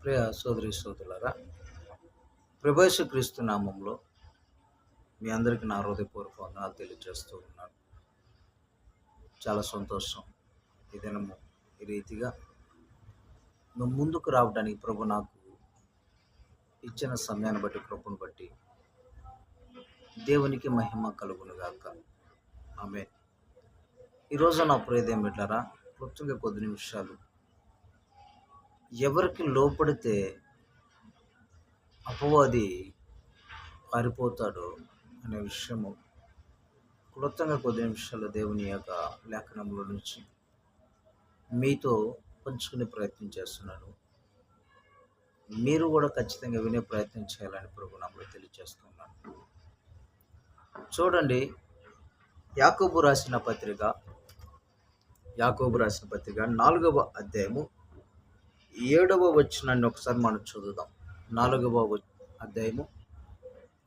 ప్రియ సోదరి సోదరులరా ప్రభేశ క్రీస్తు నామంలో మీ అందరికీ నా హృదయపూర్వక వందనాలు తెలియజేస్తూ ఉన్నాను. చాలా సంతోషం ఈ దినము ఈ రీతిగా నువ్వు ముందుకు రావడానికి ప్రభు నాకు ఇచ్చిన సమయాన్ని బట్టి కృపను బట్టి దేవునికి మహిమ కలుగునుగాక ఆమె ఈరోజు నా ప్రియదేం బిడ్డారా క్లుప్తంగా కొద్ది నిమిషాలు ఎవరికి లోపడితే అపవాది పారిపోతాడో అనే విషయము క్లుప్తంగా కొద్ది నిమిషాలు దేవుని యొక్క లేఖనంలో నుంచి మీతో పంచుకునే ప్రయత్నం చేస్తున్నాను. మీరు కూడా ఖచ్చితంగా వినే ప్రయత్నం చేయాలని ప్రభు నాకు తెలియజేస్తున్నాను. చూడండి యాకోబు రాసిన పత్రిక యాకోబు రాసిన పత్రిక నాలుగవ అధ్యాయము ఏడవ వచ్చినాన్ని ఒకసారి మనం చదువుదాం. నాలుగవ అధ్యాయము.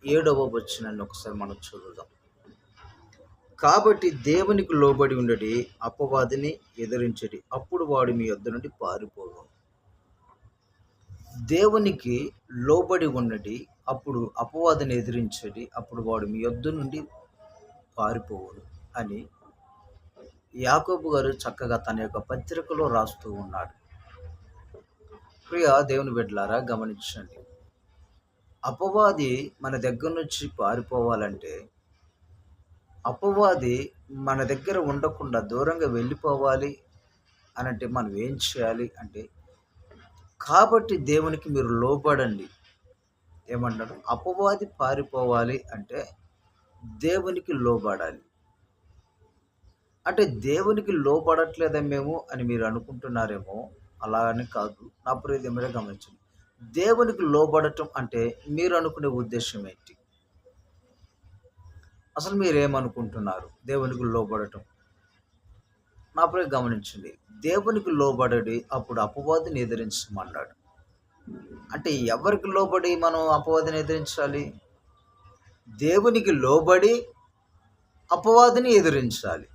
ఏడవ వచ్చినాన్ని ఒకసారి మనం చదువుదాం. కాబట్టి దేవునికి లోబడి ఉండడి అపవాదిని ఎదిరించడి అప్పుడు వాడు మీ యొద్ద నుండి పారిపోవు దేవునికి లోబడి ఉండడి అప్పుడు అపవాదిని ఎదిరించడి అప్పుడు వాడు మీ యొద్ద నుండి పారిపోవును అని యాకోబు గారు చక్కగా తన యొక్క పత్రికలో రాస్తూ ఉన్నాడు. ప్రియ దేవుని బిడ్డలారా గమనించండి. అపవాది మన దగ్గర నుంచి పారిపోవాలంటే అపవాది మన దగ్గర ఉండకుండా దూరంగా వెళ్ళిపోవాలి అని అంటే మనం ఏం చేయాలి అంటే కాబట్టి దేవునికి మీరు లోబడండి. ఏమంటారు? అపవాది పారిపోవాలి అంటే దేవునికి లోబడాలి. అంటే దేవునికి లోబడట్లేదా మేము అని మీరు అనుకుంటున్నారేమో అలా అని కాదు. నా ప్రియది మీరే గమనించండి. దేవునికి లోబడటం అంటే మీరు అనుకునే ఉద్దేశం ఏంటి? అసలు మీరేమనుకుంటున్నారు? దేవునికి లోబడటం. నా ప్రియ గమనించండి. దేవునికి లోబడి అప్పుడు అపవాదిని ఎదిరించమన్నాడు. అంటే ఎవరికి లోబడి మనం అపవాదిని ఎదిరించాలి? దేవునికి లోబడి అపవాదిని ఎదిరించాలి.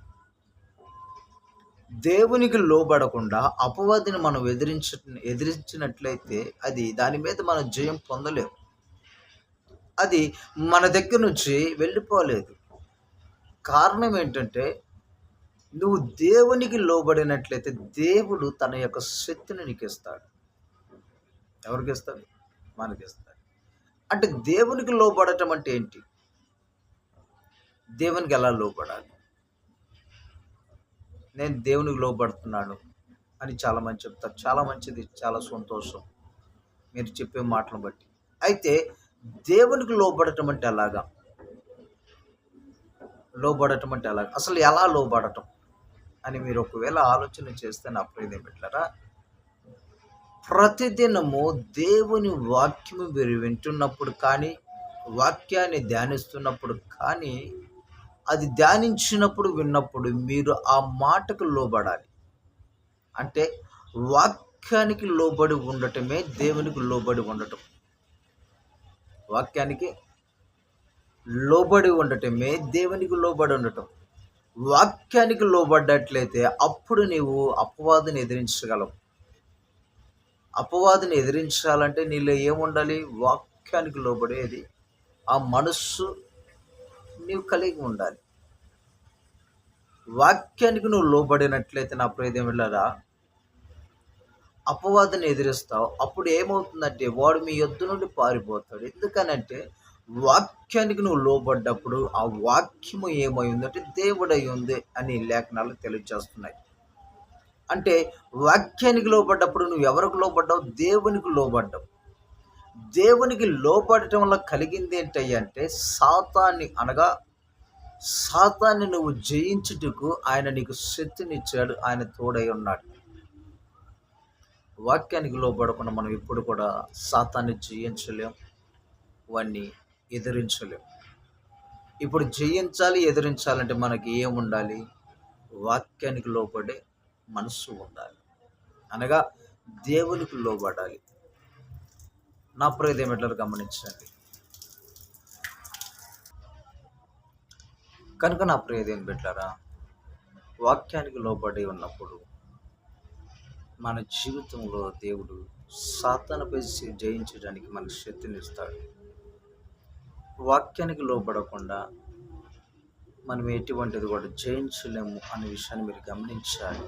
దేవునికి లోబడకుండా అపవాదిని మనం ఎదిరించ ఎదిరించినట్లయితే అది దాని మీద మనం జయం పొందలేము. అది మన దగ్గర నుంచి వెళ్ళిపోలేదు. కారణం ఏంటంటే నువ్వు దేవునికి లోబడినట్లయితే దేవుడు తన యొక్క శక్తిని నీకు ఇస్తాడు ఎవరికి ఇస్తాడు? మనకి ఇస్తాడు. అంటే దేవునికి లోబడటం అంటే ఏంటి? దేవునికి ఎలా లోబడాలి? నేను దేవునికి లోబడుతున్నాను అని చాలా మంది చెప్తారు. చాలా మంచిది చాలా సంతోషం మీరు చెప్పే మాటలను బట్టి. అయితే దేవునికి లోబడటం అంటే ఎలాగా? లోబడటం అంటే ఎలాగా? అసలు ఎలా లోబడటం అని మీరు ఒకవేళ ఆలోచన చేస్తే నా ప్రియదేం పెట్టారా ప్రతిదినము దేవుని వాక్యము మీరు వింటున్నప్పుడు కానీ వాక్యాన్ని ధ్యానిస్తున్నప్పుడు కానీ అది ధ్యానించినప్పుడు విన్నప్పుడు మీరు ఆ మాటకు లోబడాలి. అంటే వాక్యానికి లోబడి ఉండటమే దేవునికి లోబడి ఉండటం. వాక్యానికి లోబడి ఉండటమే దేవునికి లోబడి ఉండటం. వాక్యానికి లోబడ్డట్లయితే అప్పుడు నీవు అపవాదిని ఎదిరించగలవు. అపవాదిని ఎదిరించాలంటే నీలో ఏముండాలి? వాక్యానికి లోబడేది. ఆ మనస్సు నీవు కలిగి ఉండాలి. వాక్యానికి నువ్వు లోబడినట్లయితే నా ప్రియదేం వెళ్ళరా అపవాదిని ఎదిరిస్తావు. అప్పుడు ఏమవుతుందంటే వాడు మీ ఎద్దు నుండి పారిపోతాడు. ఎందుకనంటే వాక్యానికి నువ్వు లోబడ్డప్పుడు ఆ వాక్యము ఏమై ఉందంటే దేవుడై ఉంది అని లేఖనాలు తెలియజేస్తున్నాయి. అంటే వాక్యానికి లోబడ్డప్పుడు నువ్వు ఎవరికి లోబడ్డావు? దేవునికి లోబడ్డావు. దేవునికి లోబడటం వల్ల కలిగింది ఏంటంటే సాతాన్ని అనగా సాతాన్ని నువ్వు జయించుటకు ఆయన నీకు శక్తినిచ్చాడు ఆయన తోడై ఉన్నాడు. వాక్యానికి లోబడకుండా మనం ఎప్పుడు కూడా సాతాన్ని జయించలేం వాన్ని ఎదిరించలేం. ఇప్పుడు జయించాలి ఎదిరించాలంటే మనకి ఏం ఉండాలి? వాక్యానికి లోపడే మనస్సు ఉండాలి. అనగా దేవునికి లోబడాలి. నా ప్రియదేం ఎట్లా గమనించండి. కనుక నా ప్రియదేం పెట్టారా వాక్యానికి లోబడి ఉన్నప్పుడు మన జీవితంలో దేవుడు సాతానుపై జయించడానికి మనకు శక్తినిస్తాడు వాక్యానికి లోపడకుండా మనం ఎటువంటిది కూడా జయించలేము అనే విషయాన్ని మీరు గమనించాలి.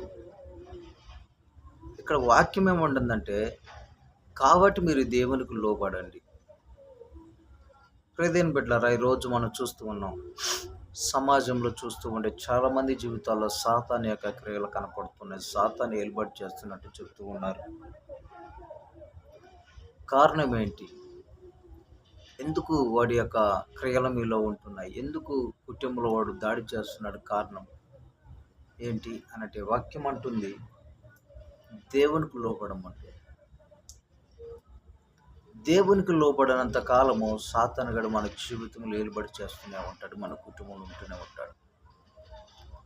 ఇక్కడ వాక్యం ఏముంటుందంటే కాబట్టి మీరు దేవునికి లోబడండి. ప్రదేని బిడ్డలారా ఈరోజు మనం చూస్తూ ఉన్నాం సమాజంలో చూస్తూ ఉంటే చాలామంది జీవితాల్లో సాతాన్ యొక్క క్రియలు కనపడుతున్నాయి. సాతాన్ని ఏర్పాటు చేస్తున్నట్టు చెప్తూ ఉన్నారు. కారణం ఏంటి? ఎందుకు వాడి యొక్క క్రియల మీలో ఉంటున్నాయి? ఎందుకు కుటుంబంలో వాడు దాడి చేస్తున్నాడు కారణం ఏంటి? అన్నట్టు వాక్యం అంటుంది. దేవునికి లోపడం అంటుంది దేవునికి లోబడినంత కాలము సాతనగడు మన జీవితంలో ఏలుబడి చేస్తూనే ఉంటాడు మన కుటుంబంలో ఉంటూనే ఉంటాడు.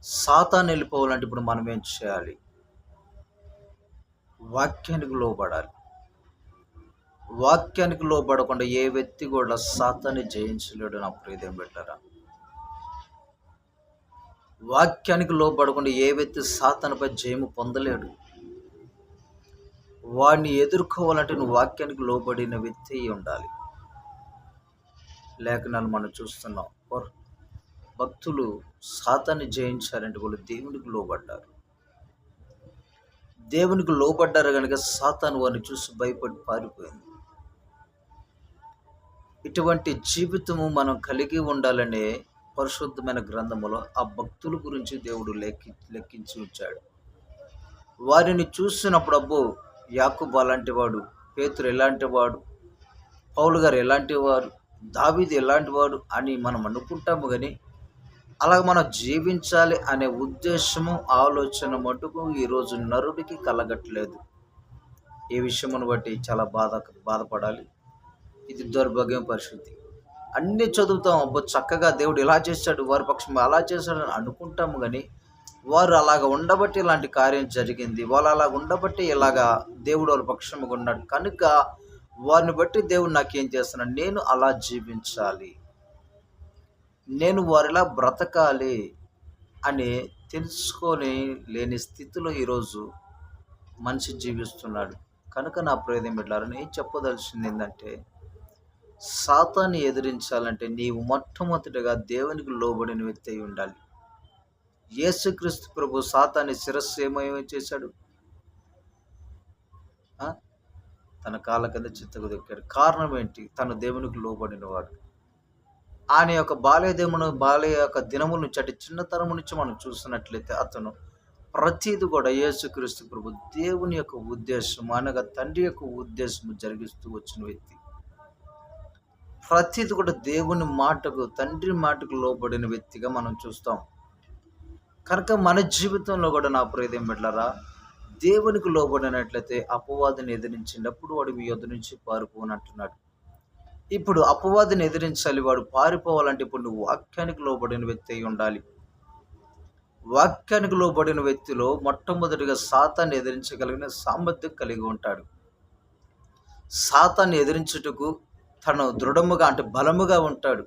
సాతాన్ని వెళ్ళిపోవాలంటే ఇప్పుడు మనం ఏం చేయాలి? వాక్యానికి లోబడాలి. వాక్యానికి లోబడకుండా ఏ వ్యక్తి కూడా సాతాన్ని జయించలేడు నా ప్రీతం పెట్టారా వాక్యానికి లోబడకుండా ఏ వ్యక్తి సాతనపై జయము పొందలేడు. వాడిని ఎదుర్కోవాలంటే నువ్వు వాక్యానికి లోబడిన వ్యక్తి అయి ఉండాలి. లేఖనాలు మనం చూస్తున్నాం. భక్తులు సాతాన్ని జయించారంటే వాళ్ళు దేవునికి లోబడ్డారు. దేవునికి లోబడ్డారు కనుక సాతాను వారిని చూసి భయపడి పారిపోయింది. ఇటువంటి జీవితము మనం కలిగి ఉండాలనే పరిశుద్ధమైన గ్రంథములో ఆ భక్తుల గురించి దేవుడు లెక్కి లెక్కించి ఉంచాడు. వారిని చూసినప్పుడు అబ్బో యాకుబ్ అలాంటి వాడు పేతురు ఎలాంటి వాడు పౌలు గారు ఎలాంటి వారు దావీది ఎలాంటి వాడు అని మనం అనుకుంటాము కానీ అలాగ మనం జీవించాలి అనే ఉద్దేశము ఆలోచన మటుకు ఈరోజు నరుడికి కలగట్లేదు. ఏ విషయమును బట్టి చాలా బాధ బాధపడాలి. ఇది దౌర్భాగ్యం పరిస్థితి. అన్నీ చదువుతాం అబ్బో చక్కగా దేవుడు ఇలా చేశాడు వారి పక్షం అలా చేశాడు అని అనుకుంటాము కానీ వారు అలాగ ఉండబట్టి ఇలాంటి కార్యం జరిగింది. వాళ్ళు అలాగ ఉండబట్టి ఇలాగా దేవుడు వాళ్ళ పక్షముగా ఉన్నాడు. కనుక వారిని బట్టి దేవుడు నాకేం చేస్తున్నాడు? నేను అలా జీవించాలి. నేను వారిలా బ్రతకాలి అని తెలుసుకొని లేని స్థితిలో ఈరోజు మనిషి జీవిస్తున్నాడు. కనుక నా ప్రయోజనం పెట్టారు నేను చెప్పదలసింది ఏంటంటే సాతాన్ని ఎదిరించాలంటే నీవు మొట్టమొదటిగా దేవునికి లోబడిన వ్యక్తి అయి ఉండాలి. యేసుక్రీస్తు ప్రభు సాతాన్ని శిరస్సు ఏమేమి చేశాడు? తన కాళ్ళ కింద చిత్తకు దొక్కాడు. కారణం ఏంటి? తను దేవునికి లోబడిన వాడు ఆయన యొక్క బాల్యదేమును బాల్య యొక్క దినముల నుంచి అంటే చిన్నతనం నుంచి మనం చూసినట్లయితే అతను ప్రతిది కూడా యేసుక్రీస్తు ప్రభు దేవుని యొక్క ఉద్దేశం అనగా తండ్రి యొక్క ఉద్దేశము జరిగిస్తూ వచ్చిన వ్యక్తి. ప్రతిది కూడా దేవుని మాటకు తండ్రి మాటకు లోబడిన వ్యక్తిగా మనం చూస్తాం. కనుక మన జీవితంలో కూడా నా ప్రియదేం పెట్టారా దేవునికి లోబడినట్లయితే అపవాదిని ఎదిరించినప్పుడు వాడు మీ యొద్ నుంచి పారిపోనంటున్నాడు ఇప్పుడు అపవాదిని ఎదిరించాలి వాడు పారిపోవాలంటే ఇప్పుడు నువ్వు వాక్యానికి లోబడిన వ్యక్తి అయి ఉండాలి. వాక్యానికి లోబడిన వ్యక్తిలో మొట్టమొదటిగా సాతాన్ని ఎదిరించగలిగిన సామర్థ్యం కలిగి ఉంటాడు. సాతాన్ని ఎదిరించుటకు తను దృఢముగా అంటే బలముగా ఉంటాడు.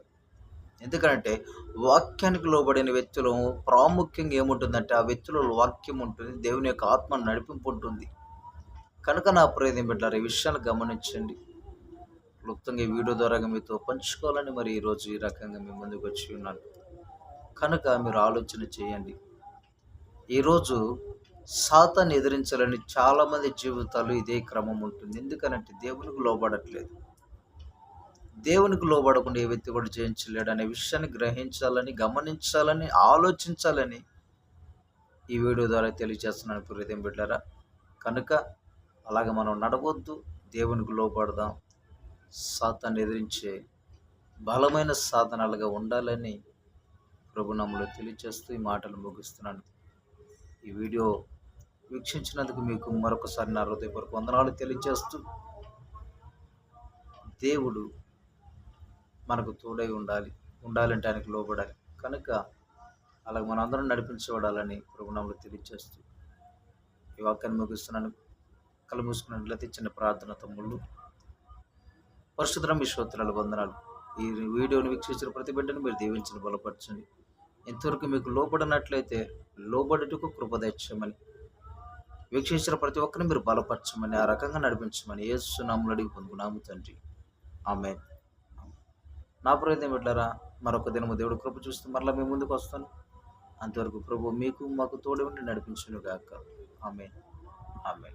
ఎందుకంటే వాక్యానికి లోబడిన వ్యక్తులు ప్రాముఖ్యంగా ఏముంటుందంటే ఆ వ్యక్తుల వాక్యం ఉంటుంది దేవుని యొక్క ఆత్మ నడిపింపు ఉంటుంది. కనుక నా ప్రయత్నం పెట్టారు ఈ విషయాలు గమనించండి. క్లుప్తంగా ఈ వీడియో ద్వారా మీతో పంచుకోవాలని మరి ఈరోజు ఈ రకంగా మీ ముందుకు వచ్చి ఉన్నాను. కనుక మీరు ఆలోచన చేయండి. ఈరోజు సాతాన్ని ఎదిరించాలని చాలామంది జీవితాలు ఇదే క్రమం ఉంటుంది. ఎందుకనంటే దేవునికి లోబడట్లేదు. దేవునికి లోబడకుండా ఏ వ్యక్తి కూడా జయించలేడు అనే విషయాన్ని గ్రహించాలని గమనించాలని ఆలోచించాలని ఈ వీడియో ద్వారా తెలియజేస్తున్నాను. ప్రీతం బిడ్డారా కనుక అలాగ మనం నడవద్దు దేవునికి లోపడదాం సాతాన్ని ఎదిరించే బలమైన సాధనాలుగా ఉండాలని ప్రభునాములో తెలియజేస్తూ ఈ మాటలు ముగిస్తున్నాను. ఈ వీడియో వీక్షించినందుకు మీకు మరొకసారి నా హృదయపూర్వక వందనాలు తెలియజేస్తూ దేవుడు మనకు తోడై ఉండాలి ఉండాలంటే ఆయనకు లోబడాలి. కనుక అలాగ మనందరం నడిపించబడాలని ప్రభుణంలో తెలియజేస్తూ ఈ వాక్యాన్ని ముగిస్తున్నాను. కళ్ళు మూసుకున్నట్లయితే చిన్న ప్రార్థన తమ్ముళ్ళు. పరిశుద్ధం విశ్వత్రాలు వందనాలు. ఈ వీడియోని వీక్షించిన ప్రతి బిడ్డను మీరు దీవించిన బలపరచండి. ఇంతవరకు మీకు లోబడినట్లయితే లోబడుటకు కృపదచ్చమని వీక్షించిన ప్రతి ఒక్కరిని మీరు బలపరచమని ఆ రకంగా నడిపించమని ఏసునాములు అడిగి పొందుకున్నాము తండ్రి. ఆమె నా ప్రయత్నం పెట్టారా మరొక దినము దేవుడు కృప చూస్తూ మరలా మీ ముందుకు వస్తాను. అంతవరకు ప్రభు మీకు మాకు తోడు ఉండి నడిపించును గాక ఆమె ఆమె